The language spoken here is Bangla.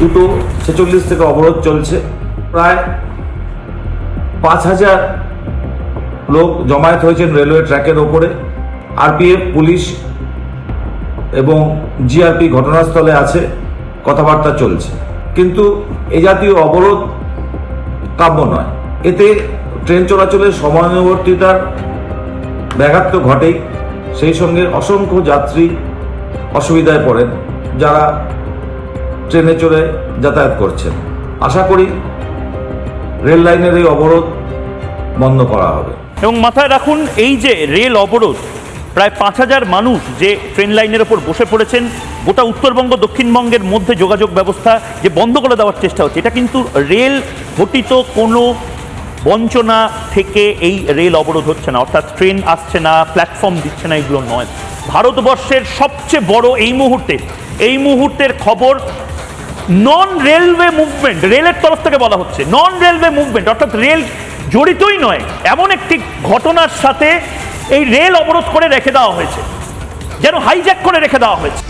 দুটো ছেচল্লিশ থেকে অবরোধ চলছে। প্রায় পাঁচ হাজার লোক জমায়েত হয়েছেন রেলওয়ে ট্র্যাকের ওপরে। আরপিএফ, পুলিশ এবং জিআরপি ঘটনাস্থলে আছে। কথাবার্তা চলছে। কিন্তু এ জাতীয় অবরোধ কাম্য নয়। এতে ট্রেন চলাচলের সময়ানুবর্তিতার ব্যাঘাত তো ঘটেই। সেই সঙ্গে অসংখ্য যাত্রী অসুবিধায় পড়েন। যারা ট্রেনে চড়ে যাতায়াত করছেন। আশা করি রেল লাইনের এই অবরোধ বন্ধ করা হবে। এবং মাথায় রাখুন, এই যে রেল অবরোধ, প্রায় পাঁচ হাজার মানুষ যে ট্রেন লাইনের ওপর বসে পড়েছেন, গোটা উত্তরবঙ্গ, দক্ষিণবঙ্গের মধ্যে যোগাযোগ ব্যবস্থা যে বন্ধ করে দেওয়ার চেষ্টা হচ্ছে, এটা কিন্তু রেল ঘটিত কোনো বঞ্চনা থেকে এই রেল অবরোধ হচ্ছে না। অর্থাৎ ট্রেন আসছে না প্ল্যাটফর্ম দিচ্ছে না, এগুলো নয়। ভারতবর্ষের সবচেয়ে বড় এই মুহূর্তে, এই মুহূর্তের খবর নন রেলওয়ে মুভমেন্ট রেলের তরফ থেকে বলা হচ্ছে। নন রেলওয়ে মুভমেন্ট অর্থাৎ রেল জড়িতই নয়, এমন একটি ঘটনার সাথে এই রেল অবরোধ করে রেখে দেওয়া হয়েছে, যেন হাইজ্যাক করে রেখে দেওয়া হয়েছে।